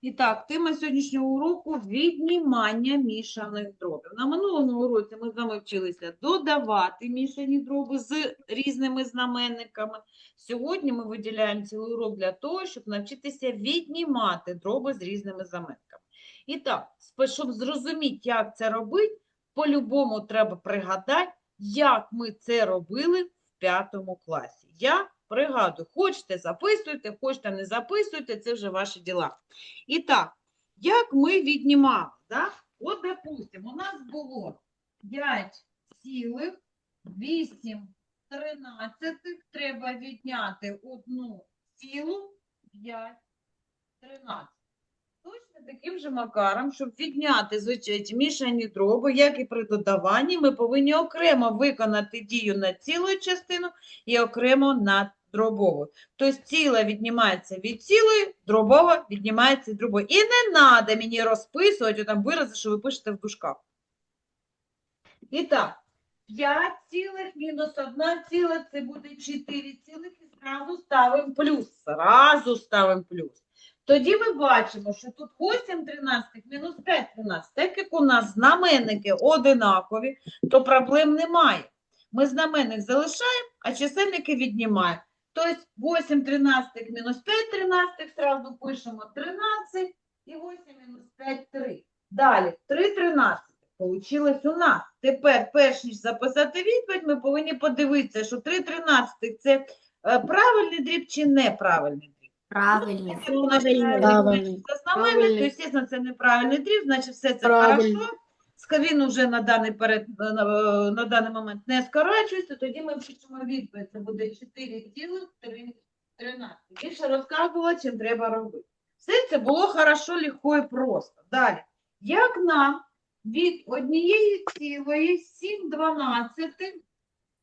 І так, тема сьогоднішнього уроку віднімання мішаних дробів. На минулому уроці ми з вами вчилися додавати мішані дроби з різними знаменниками. Сьогодні ми виділяємо цілий урок для того, щоб навчитися віднімати дроби з різними знаменниками. І так, щоб зрозуміти, як це робити, по-любому треба пригадати, як ми це робили в п'ятому класі. Я пригадую, хочете записуйте, хочете не записуйте, це вже ваші діла. І так, як ми віднімали, да? От, допустимо, у нас було 5 цілих 8 тринадцятих, треба відняти одну цілу 5 тринадцятих. Точно таким же макаром, щоб відняти мішані дроби, як і при додаванні, ми повинні окремо виконати дію на цілу частину і окремо на дробову. Тобто ціла віднімається від цілої, дробова віднімається від дробової. І не треба мені розписувати там вирази, що ви пишете в дужках. І так, 5 цілих мінус 1 ціла, це буде 4 цілих, і зразу ставимо плюс. Зразу ставимо плюс. Тоді ми бачимо, що тут 8 тринадцятих мінус 5 тринадцятих. Так як у нас знаменники одинакові, то проблем немає. Ми знаменник залишаємо, а чисельники віднімаємо. Тобто 8 тринадцятих мінус 5 тринадцятих, зразу пишемо 13 і 8 мінус 5 – 3. Далі 3 тринадцятих. Получилось у нас. Тепер, перш ніж записати відповідь, ми повинні подивитися, що 3 тринадцятих – це е, правильний дріб чи неправильний дріб. Якщо у нас Правильний. правильний знаменник, то, Правильний. звісно, це неправильний дріб, значить все це Правильний. хорошо. Він уже на даний, перед, на, на- на даний момент не скорачується, тоді ми пишемо відповідь. Це буде 4,3. Більше розказувала, чим треба робити. Все це було хорошо, легко і просто. Далі. Як нам від однієї цілої 7 дванадцятих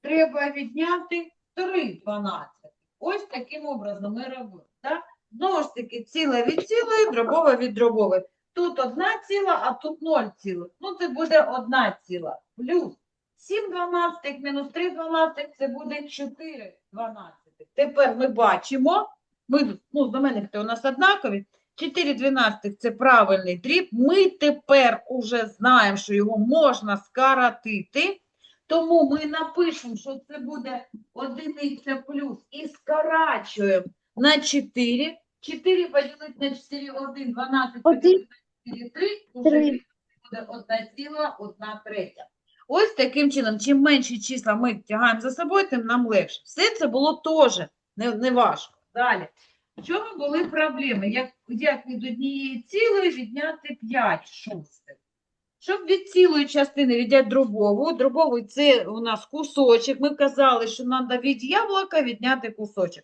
треба відняти 3 дванадцятих? Ось таким образом ми робимо. Так? Знову ж таки, ціла від цілої, дробова від дробової. Тут одна ціла, а тут 0 цілих. Ну, це буде одна ціла. Плюс 7 дванадцятих мінус 3 дванадцятих – це буде 4 дванадцятих. Тепер ми бачимо, ми, ну, знаменники у нас однакові, 4 дванадцятих – це правильний дріб. Ми тепер уже знаємо, що його можна скоротити. Тому ми напишемо, що це буде одиниця плюс і скорачуємо на 4. 4 поділити на 4, 1, 12 поділити на 4, 3, уже буде 1 ціла, 1 третя. Ось таким чином, чим менші числа ми тягаємо за собою, тим нам легше. Все це було теж не, не важко. Далі. В чому були проблеми? Як, як від однієї цілої відняти 5 шостих? Щоб від цілої частини відняти дробову, дробовий це у нас кусочок. Ми казали, що треба від яблука відняти кусочок.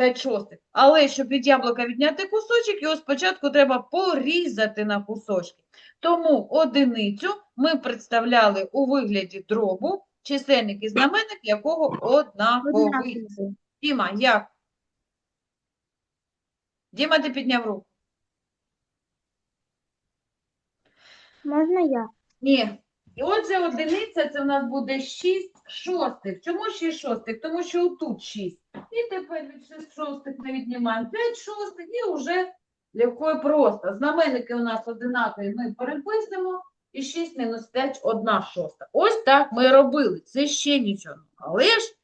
5 шостих. Але щоб від яблука відняти кусочок, його спочатку треба порізати на кусочки. Тому одиницю ми представляли у вигляді дробу, чисельник і знаменник якого однаковий. Діма, як? Діма, ти підняв руку. Можна я? Ні. І отже, одиниця це у нас буде 6 шостих. Чому 6 шостих? Тому що отут 6. І тепер від 6 шостих ми віднімаємо 5 шостих і вже легко просто. Знаменники у нас одинакові, ми переписуємо. І 6 мінус 5 – 1 шоста. Ось так ми робили. Це ще нічого. Але ж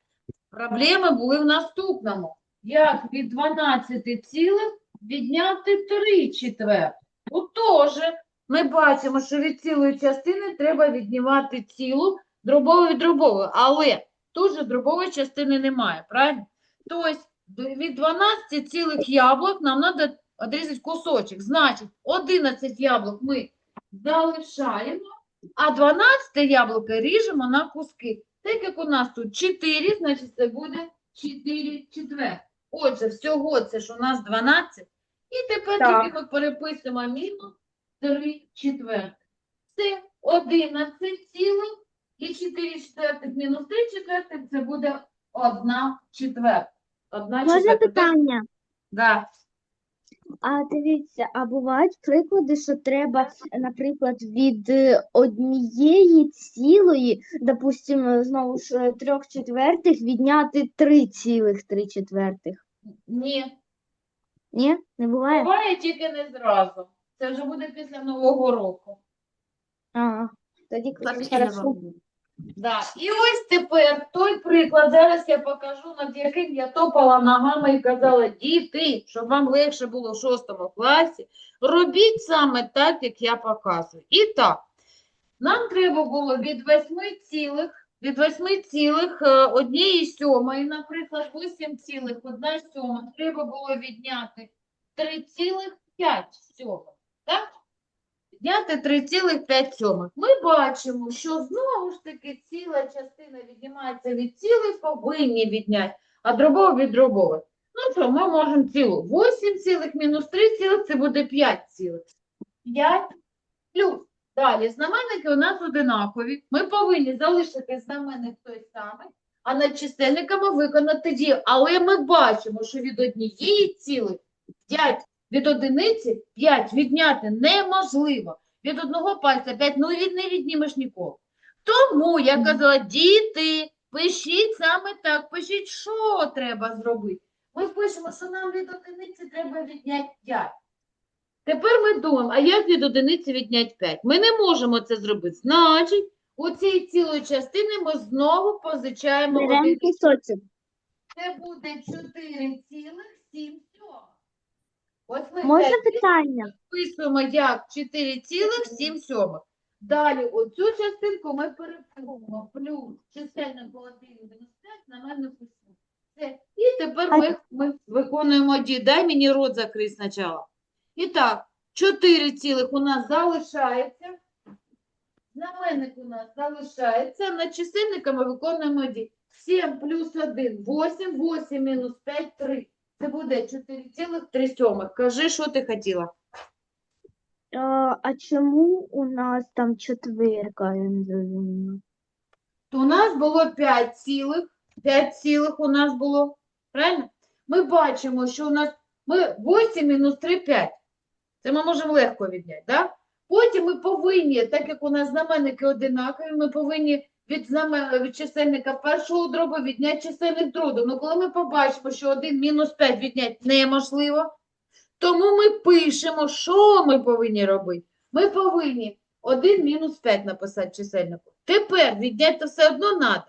проблеми були в наступному. Як від 12 цілих відняти 3 четвертих? Тут теж ми бачимо, що від цілої частини треба віднімати цілу дробову від дробової, але тут же дробової частини немає, правильно? Тобто від 12 цілих яблук нам треба відрізати кусочок. Значить, 11 яблук ми залишаємо, а 12 яблуко ріжемо на куски. Так як у нас тут 4, значить це буде 4 четвертих. Отже, всього це ж у нас 12. І тепер Так. тільки ми переписуємо мінус 3 четвертих. Це 11 цілих і 4 четвертих мінус 3 четвертих це буде 1 четверта. 1 Можна четверта. питання? Да. А дивіться, а бувають приклади, що треба, наприклад, від е, однієї цілої, допустимо, знову ж е, трьох четвертих відняти три цілих три четвертих. Ні. Ні, не буває? Буває тільки не зразу. Це вже буде після Нового року. А, тоді хорошо. Да. І ось тепер той приклад, зараз я покажу, над яким я топала ногами і казала, діти, щоб вам легше було в шостому класі, робіть саме так, як я показую. І так, нам треба було від 8 цілих, від 8 цілих е, однієї сьомої, наприклад, 8 цілих, одна сьома, треба було відняти 3,5 сьомих, так? Відняти 3,5. Ми бачимо, що знову ж таки ціла частина віднімається від цілих, повинні відняти, а дробова від дробових. Ну що, ми можемо цілу 8 цілих мінус 3 цілих, це буде 5 цілих. 5 плюс. Далі, знаменники у нас одинакові. Ми повинні залишити знаменник той самий, а над чисельниками виконати дію. Але ми бачимо, що від однієї цілих 5 від одиниці 5 відняти неможливо. Від одного пальця 5, ну від не віднімеш ніколи. Тому я казала, діти, пишіть саме так, пишіть, що треба зробити. Ми пишемо, що нам від одиниці треба відняти 5. Тепер ми думаємо, а як від одиниці відняти 5? Ми не можемо це зробити. Значить, у цій цілої частини ми знову позичаємо Беремо один. Це буде 4,7 Ось ми Можна питання? записуємо як 4,7 сьомих. Далі оцю частинку ми перепишемо плюс чисельник 1 мінус 5 на мене письмо. Все. І тепер ми, ми виконуємо дію. Дай мені рот закрий спочатку. І так, 4 цілих у нас залишається. Знаменник у нас залишається. Над чисельниками виконуємо дію. 7 плюс 1 – 8, 8 мінус 5 – 3. Це буде 4,3. Кажи, що ти хотіла? А, а чому у нас там четвірка, я не зрозуміла. то у нас було 5 цілих, 5 цілих у нас було, правильно? Ми бачимо, що у нас ми 8 мінус 3 – 5. Це ми можемо легко відняти, да? Потім ми повинні, так як у нас знаменники одинакові, ми повинні від, від чисельника першого дробу відняти чисельник дроду. Ну, коли ми побачимо, що 1 мінус 5 відняти неможливо, тому ми пишемо, що ми повинні робити. Ми повинні 1 мінус 5 написати чисельнику. Тепер відняти все одно треба.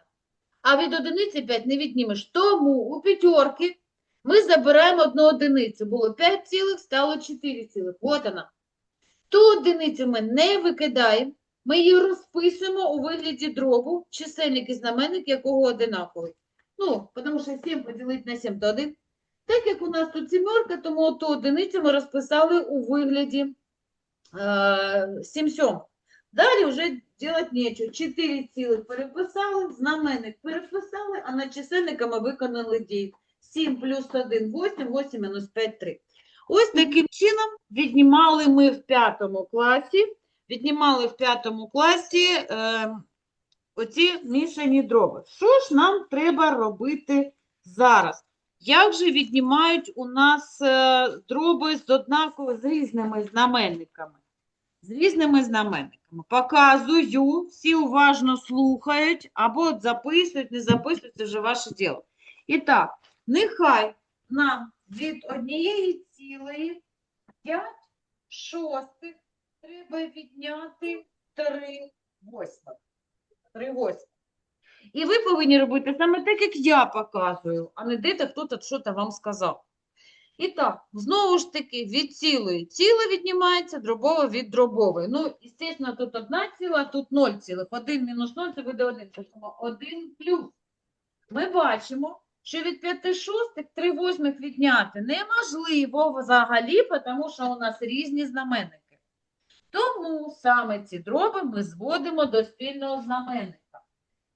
А від одиниці 5 не віднімеш. Тому у п'ятерки ми забираємо одну одиницю. Було 5 цілих, стало 4 цілих. От вона. Ту одиницю ми не викидаємо. Ми її розписуємо у вигляді дробу, чисельник і знаменник якого одинаковий. Ну, тому що 7 поділити на 7 то 1. Так як у нас тут сімерка, тому ту одиницю ми розписали у вигляді е, 7 сьомих. Далі вже делать нічого. 4 цілих переписали, знаменник переписали, а над чисельниками виконали дії. 7 плюс 1 – 8, 8 мінус 5 – 3. Ось таким чином віднімали ми в п'ятому класі, віднімали в п'ятому класі е, оці мішані дроби. Що ж нам треба робити зараз? Як же віднімають у нас е, дроби з однаково з різними знаменниками? З різними знаменниками. Показую, всі уважно слухають або записують, не записують, це вже ваше діло. І так, нехай нам від однієї цілої 5 шостих треба відняти 3 восьмих. 3 восьмих. І ви повинні робити саме так, як я показую, а не де-то хтось щось вам сказав. І так, знову ж таки, від цілої ціле віднімається, дробове від дробової. Ну, звісно, тут одна ціла, тут 0 цілих. 1 мінус 0 це буде 1. Пишемо 1 плюс. Ми бачимо, що від 5 шостих 3 восьмих відняти неможливо взагалі, тому що у нас різні знаменники. Тому саме ці дроби ми зводимо до спільного знаменника.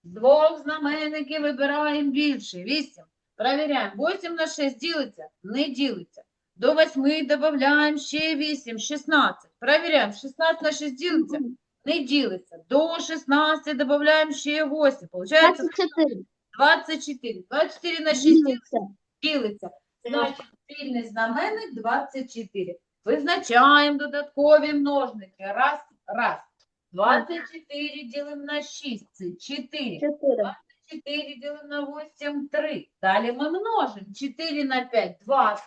З двох знаменників вибираємо більше. 8. Перевіряємо. 8 на 6 ділиться? Не ділиться. До 8 додаємо ще 8, 16. Перевіряємо. 16 на 6 ділиться? Не ділиться. До 16 додаємо ще 8. Получається 24. 24. 24 на 6 ділиться? Ділиться. ділиться. Значить, спільний знаменник 24. Визначаємо додаткові множники. Раз, раз. 24 ділимо на 6. Це 4. 4. 4 ділимо на 8, 3. Далі ми множимо. 4 на 5, 20.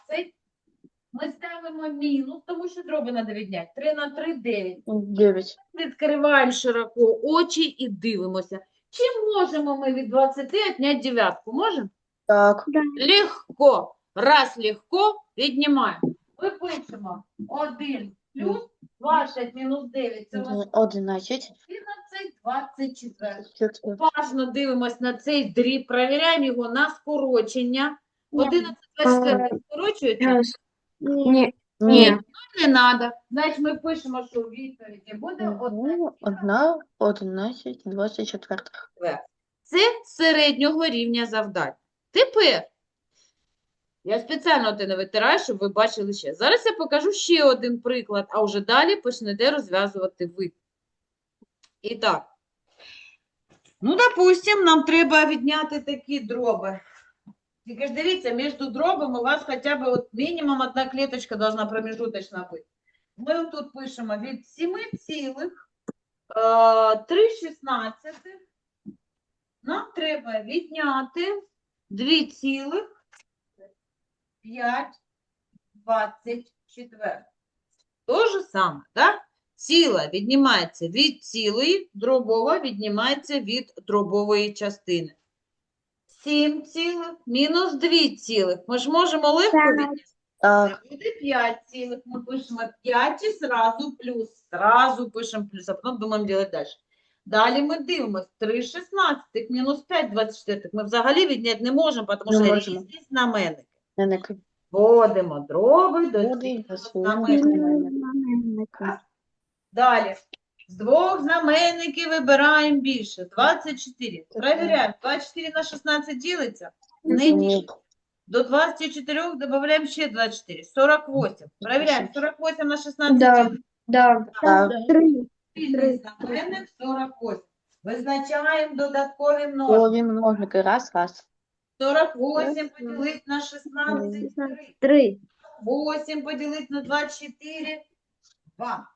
Ми пишемо мінус, тому що дроби треба відняти. 3 на 3 – 9. 9. Відкриваємо широко очі і дивимося. Чи можемо ми від 20 відняти дев'ятку? Можемо? Так. Легко. Раз легко, віднімаємо. Ми пишемо 1 плюс 20 мінус 9. Це у нас 11. 11, 24. 4. Уважно дивимось на цей дріб, перевіряємо його на скорочення. Ні. 11, 24 скорочується? Ні. Ні, ну не треба. Значить, ми пишемо, що у відповіді буде одна 1, 11, 24. Це середнього рівня завдань. Тепер, я спеціально те не витираю, щоб ви бачили ще. Зараз я покажу ще один приклад, а вже далі почнете розв'язувати ви. І так. Ну, допустим, нам треба відняти такі дроби. Тільки ж дивіться, між дробами у вас хоча б от мінімум одна клеточка должна промежуточна бути. Ми тут пишемо від 7 цілих е, 3 шістнадцятих нам треба відняти 2,524. То же саме, так? Ціла віднімається від цілої, дробова віднімається від дробової частини. 7 цілих мінус 2 цілих. Ми ж можемо легко відняти. Так. Буде 5 цілих. Ми пишемо 5 і сразу плюс. Сразу пишемо плюс, а потім думаємо делать далі. Далі ми дивимося. 3 шістнадцятих мінус 5 24. Ми взагалі відняти не можемо, тому що різні знаменники. Вводимо дроби до знаменника. Знаменника. Далі. З двох знаменників вибираємо більше. 24. Перевіряємо. 24 на 16 ділиться? Не Ні. ділиться. До 24 додаємо ще 24. 48. Перевіряємо. 48 на 16 Да. ділиться? Да. Так. Три. Спільний знаменник 48. Визначаємо додаткові. Множники. Раз, раз. 48 поділити на 16 Шістнадцять. 3. 8 поділити на 24 2.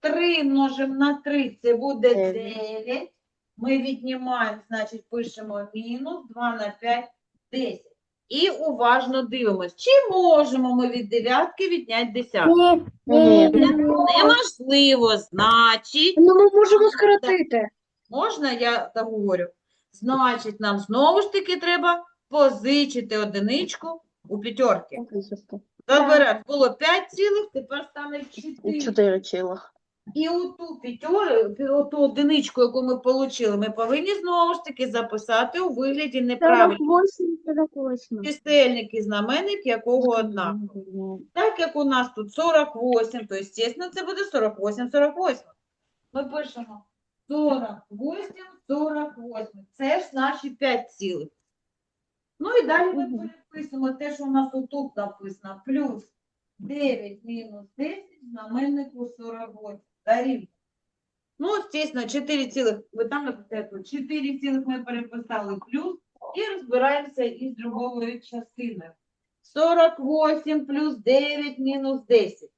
3 множимо на 3, це буде 9. Ми віднімаємо, значить, пишемо мінус 2 на 5 10. І уважно дивимось, чи можемо ми від дев'ятки відняти десятку. Ні. Неможливо, значить, Ну, ми можемо скоротити. Можна, я договорю? Значить, нам знову ж таки треба позичити одиничку у п'ятерки. Заберемо, було 5 цілих, тепер стане 4. 4 цілих. І оту п'ятер, оту одиничку, яку ми отримали, ми повинні знову ж таки записати у вигляді неправильних 48, 48. чисельник і знаменник, якого однаково. Так як у нас тут 48, то, звісно, це буде 48, 48. Ми пишемо 48, 48. Це ж наші 5 цілих. Ну і далі ми переписуємо те, що у нас отут написано. Плюс 9 мінус 10, знаменнику 48. Дорівнює. Ну, звісно, 4 цілих, ви там написали, 4 цілих ми переписали плюс і розбираємося із дробовою частиною. 48 плюс 9 мінус 10.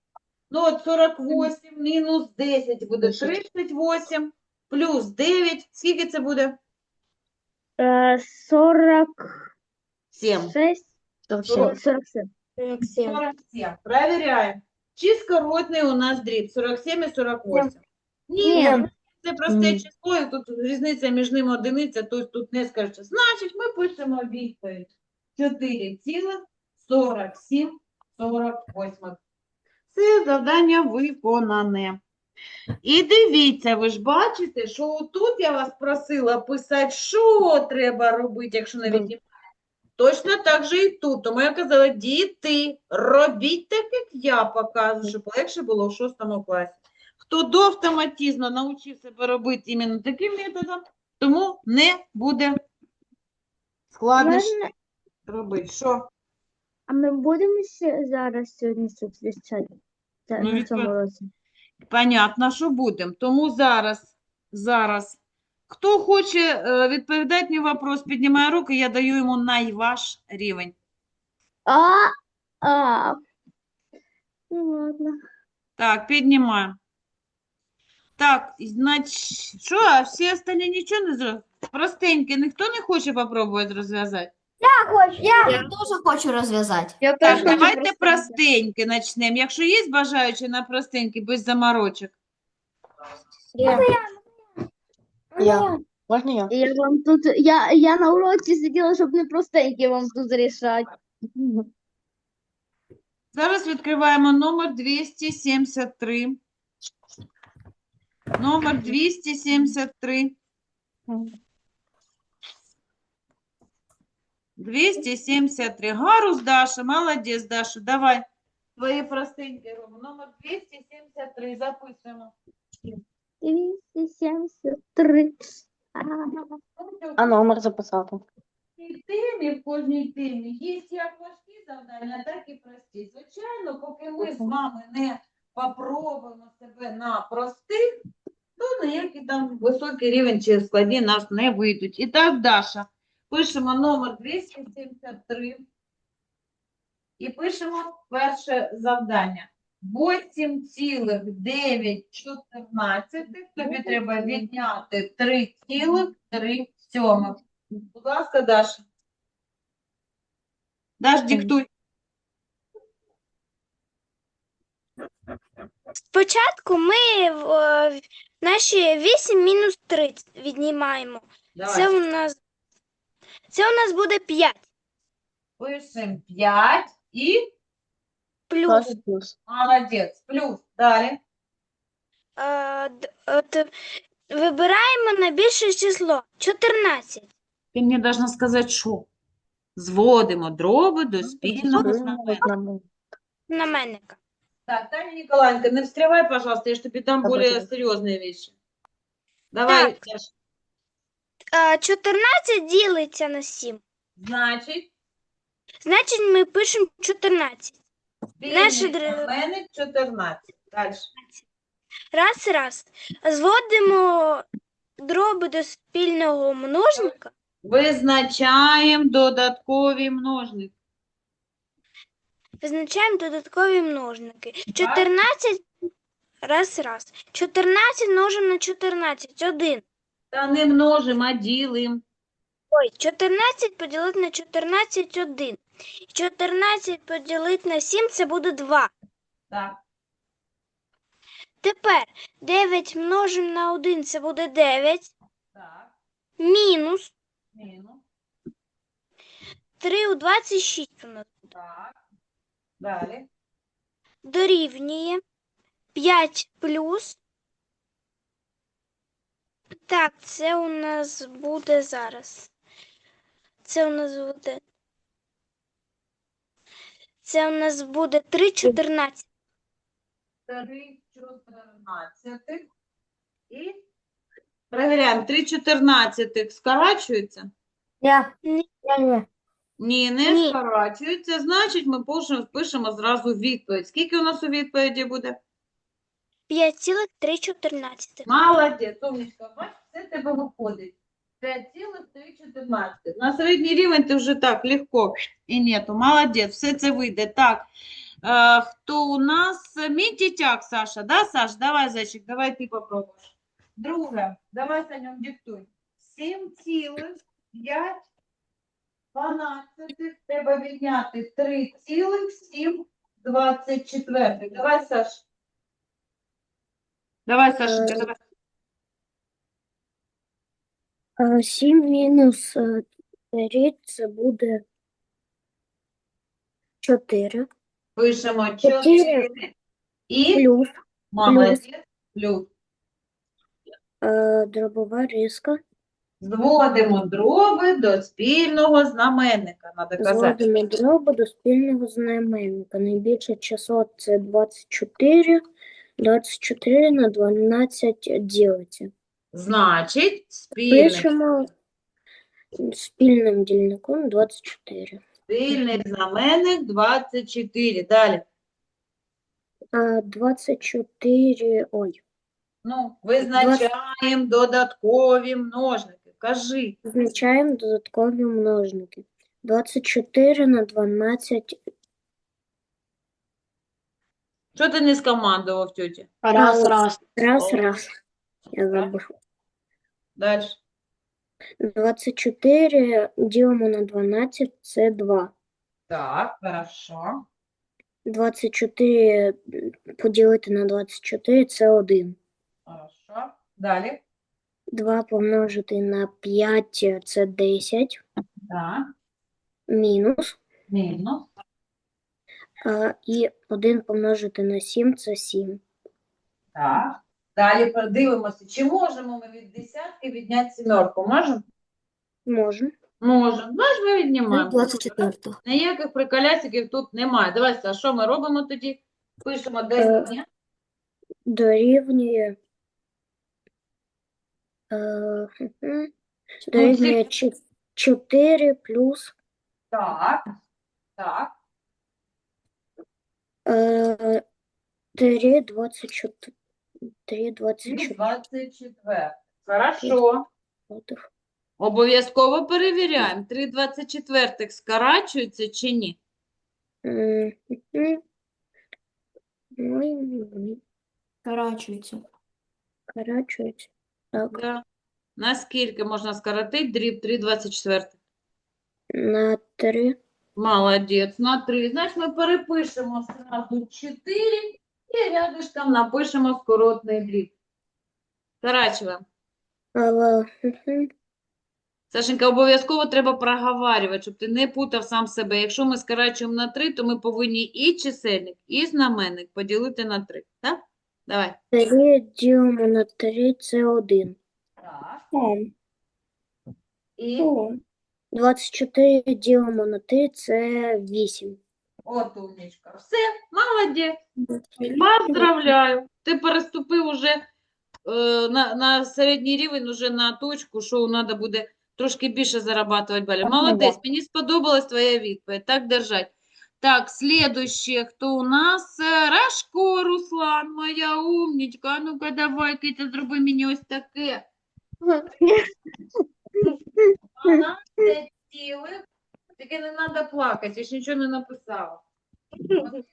Ну, от 48 мінус 10 буде 38, плюс 9. Скільки це буде? Е, 46. 7. 47. 47. 47. Проверяємо. Чи скоротний у нас дріб? 47 і 48? Ні, Ні. це просте Ні. число, і тут різниця між ними одиниця, тобто тут не скажете. Значить, ми пишемо відповідь 4,47 48. Це завдання виконане. І дивіться, ви ж бачите, що тут я вас просила писати, що треба робити, якщо не Мгм. Точно так же і тут. Тому я казала, діти, робіть так, як я показую, щоб легше було в шостому класі. Хто до автоматизму навчив себе робити іменно таким методом, тому не буде складніше Можна- робити. Що? А ми будемо ще зараз сьогодні зустрічати Ну, на цьому році? Понятно, що будемо. Тому зараз, зараз, хто хоче е, відповідати на вопрос, піднімає руки, я даю йому найваж рівень. А, а. Ну, ладно. Так, піднімаю. Так, значить, що, а всі остальні нічого не зробили? Простеньке, ніхто не хоче попробувати розв'язати? Хочу, я теж хочу розв'язати. Я Так, хочу давайте просто- простеньке почнемо. Якщо є бажаючі на простеньке, без заморочок. Я. Можна я? Я вам тут, я, я на уроці сиділа, щоб не простенькі вам тут рішати. Зараз відкриваємо номер 273. Номер 273. 273. Гарус, Даша, молодець, Даша, давай. Твої простенькі робимо. Номер 273, записуємо. 273. А, А номер записати. кожній темі, в кожній темі є як важкі завдання, так і прості. Звичайно, поки ми з вами не попробуємо себе на простих, то ніякий там високий рівень чи складні нас не вийдуть. І так, Даша, пишемо номер 273 і пишемо перше завдання. 8,914 тобі треба відняти 3,3 сьомих. Будь ласка, Даша. Даш, диктуй. Спочатку ми е, наші 8 мінус 3 віднімаємо. Це у нас, це у нас буде 5 Пишемо 5 і плюс плюс. молодець. Плюс. Далі. е, д- от, вибираємо найбільше число 14. Ти мені должна сказати, що? Зводимо дроби до спільного знаменника. Знаменник. Знаменника. Так, Таня Николаенко, не встревай, пожалуйста, я ж тобі дам Да, более почему? вещи. Давай, Так. Е, 14 ділиться на 7. Значить, Значить, ми пишемо 14. Наше спільний дре- знаменник 14. Далі. Раз, раз. Зводимо дроби до спільного множника. Визначаємо додаткові множники. Визначаємо додаткові множники. 14, раз, раз. 14 множимо на 14, 1. Та не множимо, а ділимо. Ой, 14 поділити на 14, 1. 14 поділити на 7, це буде 2. Так, Тепер 9 множимо на 1, це буде 9. так, Мінус мінус, 3 у 26 у нас так. Далі. дорівнює 5 плюс. Так, це у нас буде зараз. Це у нас буде. Це у нас буде 3, 14. 3 14 і перевіряємо. 3 14 скорачується? Я. Ні. Я не. Ні, не Ні. скорачується. Значить, ми пишемо, пишемо зразу відповідь. Скільки у нас у відповіді буде? 5,314. Молодець, умничка. Бачиш, це тебе виходить. 5,314. На середній рівень ти вже так легко і нету. Молодець, все це вийде. Так, е, хто у нас? Мій тітяк, Саша. Да, Саш? Давай, зайчик, давай ти попробуєш. Друге, давай, Санюк, диктуй. 7,5 12 треба відняти 3,7 Давай, Саш. Давай, Сашенька, давай. 7 мінус 3 це буде 4. Пишемо Чотири. 4 і Плюс молодець, плюс. е, дробова різка. Зводимо дроби до спільного знаменника. Надо казати. Зводимо дроби до спільного знаменника. Найбільше число це 24. 24 на 12 ділиться. Значить, спільний, Пишемо спільним дільником 24. спільний знаменник 24. Далі. А 24, ой, Ну, визначаємо додаткові множники. Кажи. Визначаємо додаткові множники. 24 на 12 Що ти не скомандував, тьоті? Раз, раз. раз, О. раз. Я забув. Далі. 24 ділимо на 12 це 2. Так, хорошо. 24 поділити на 24 це 1. Хорошо. Далі. 2 помножити на 5 це 10. Так. Мінус. Мінус. І 1 помножити на 7 це 7. Так. Далі подивимося, чи можемо ми від десятки відняти сімерку. Можемо? Можна. Можемо. Знаєш, ми віднімаємо. 24. Ніяких приколясиків тут немає. Давай, а що ми робимо тоді? Пишемо Е, 10 днів. Дорівнює. Е, дорівнює 4 плюс Так. Так. Е, 3, 24. 3, 24. 24. Хорошо. Обов'язково перевіряємо. 3 24 скорачується чи ні? М. Ну. Скорачується. Скорачується. Так, Да. Наскільки можна скоротити дріб 3 24? на 3. Молодець. На 3. Значить, ми перепишемо зразу 4 і рядышком напишемо скоротний дріб. Але Сашенька, обов'язково треба проговарювати, щоб ти не путав сам себе. Якщо ми скорачуємо на 3, то ми повинні і чисельник, і знаменник поділити на 3. Так? Давай. 3 ділимо на 3 це 1. Так. І І 24 ділимо на 3 це 8. от умничка. Все, молодець. Поздравляю. Ти переступив уже е, на, на середній рівень, уже на точку, що треба буде трошки більше зарабатувати балів. Молодець, мені сподобалась твоя відповідь. Так держать. Так, следующее, хто у нас? Е, Рашко Руслан, моя умничка. А ну-ка, давай, Китя, зроби мені ось таке. 12 цілих. Тільки не треба плакати, я ж нічого не написала. 11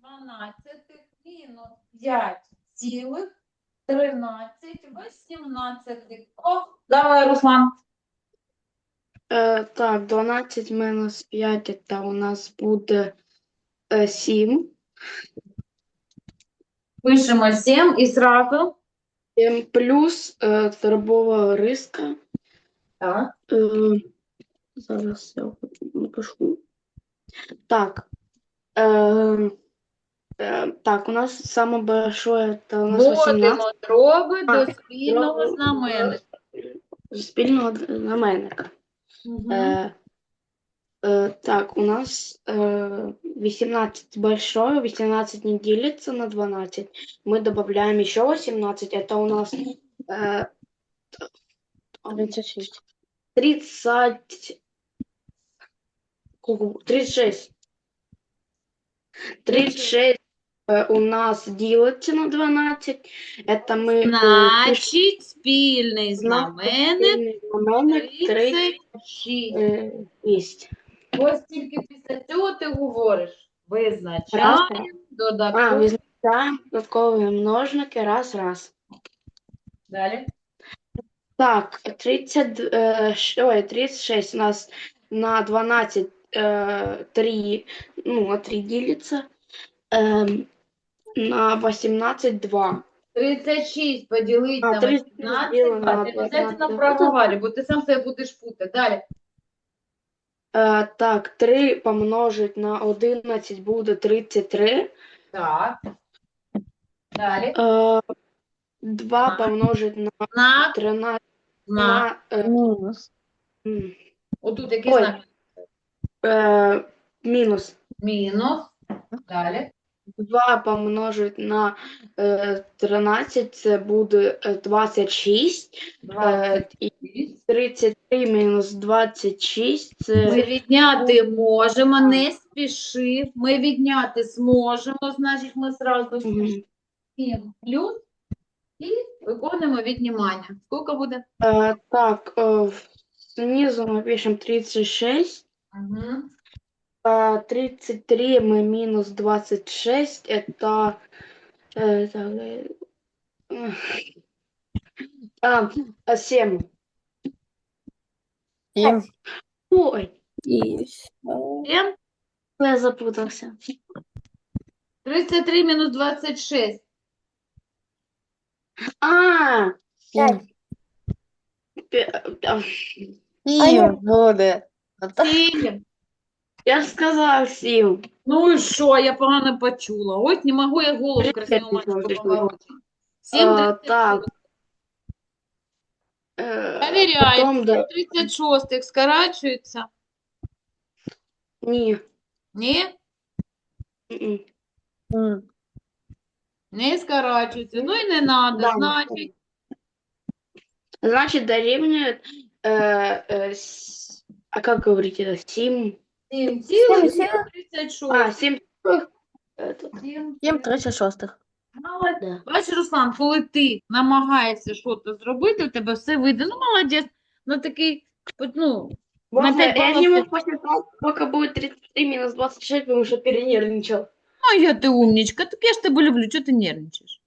12 мінус 5 цілих 13 18. О, давай, Руслан. Е, так, 12 мінус 5 це у нас буде е, 7. Пишемо 7 і зразу. 7 плюс е, дробова риска. Так. Е, зараз я напишу. Так. Е, е, так, у нас саме большое это у нас 18 Вводимо дроби до А, спільного дроби знаменника. спільного знаменника. Мгм. Е, е, так, у нас е, 18 большое, 18 не делится на 12. Мы добавляем еще 18, это у нас э, 36. 30, Ого, 36. 36 э, у нас делится на 12. Это мы э, Значить, спільний знаменник пишем знаменник 3 36. э, есть. Ось тільки після цього ти говориш. Раз, Визначаємо А, додатково. визначаем додатковые множники. Раз, раз. Далі. Так, 30, э, ш- ой, 36 у нас на 12 э, 3, ну, на 3 делится. Эм, на 18 2. 36 поділити А, на 36 18, ділимо на а ти обов'язково 12. проговорюй, бо ти сам себе будеш путати. Далі. Э, так, 3 помножить на 11 буде 33. Так. Далі. Э, 2 Так. помножить на Знак, 13 знак. на э, Мінус. м, Отут який Ой. знак? э, минус. Мінус. Далі. 2 помножить на е, 13, це буде е, 26. Е, і 26. 33 мінус 26, Ми відняти можемо, не спіши. Ми відняти зможемо, значить ми зразу Мгм. 7 плюс і виконуємо віднімання. Скільки буде? Е, так, е, знизу ми пишемо 36. Угу. А 33 мы минус 26, это, э, так, э, а, 7. Сім. Ой, І Сім? я запутався. 33 мінус 26. А, П'ять. пе- а, Сім буде. 7. я ж сказав сім. Ну і що, я погано почула. Ось не можу я голову Тридцять красиво п'ять мати можеш поворотити. А, 7, так. Е, Перевіряємо. Потом, да. 36 скорачується. Ні. Ні? М-м. Не скорачується. Ну і не треба. Да. Значить, Значит, дорівнює, э, э, с- а как говорить это, 7, 7 цілих Сім, 36. а, 7, это, Сім тридцять шостих. Молодець. да. Бачиш, Руслан, коли ти намагаєшся щось зробити, у тебе все вийде. Ну, молодець. Ну, такий, ну, Можно, пять я баллов не ты- мог посчитать, сколько будет 33 минус 26, потому что перенервничал. ну, я ты умничка, так я ж тебе люблю, чого ти нервничаєш?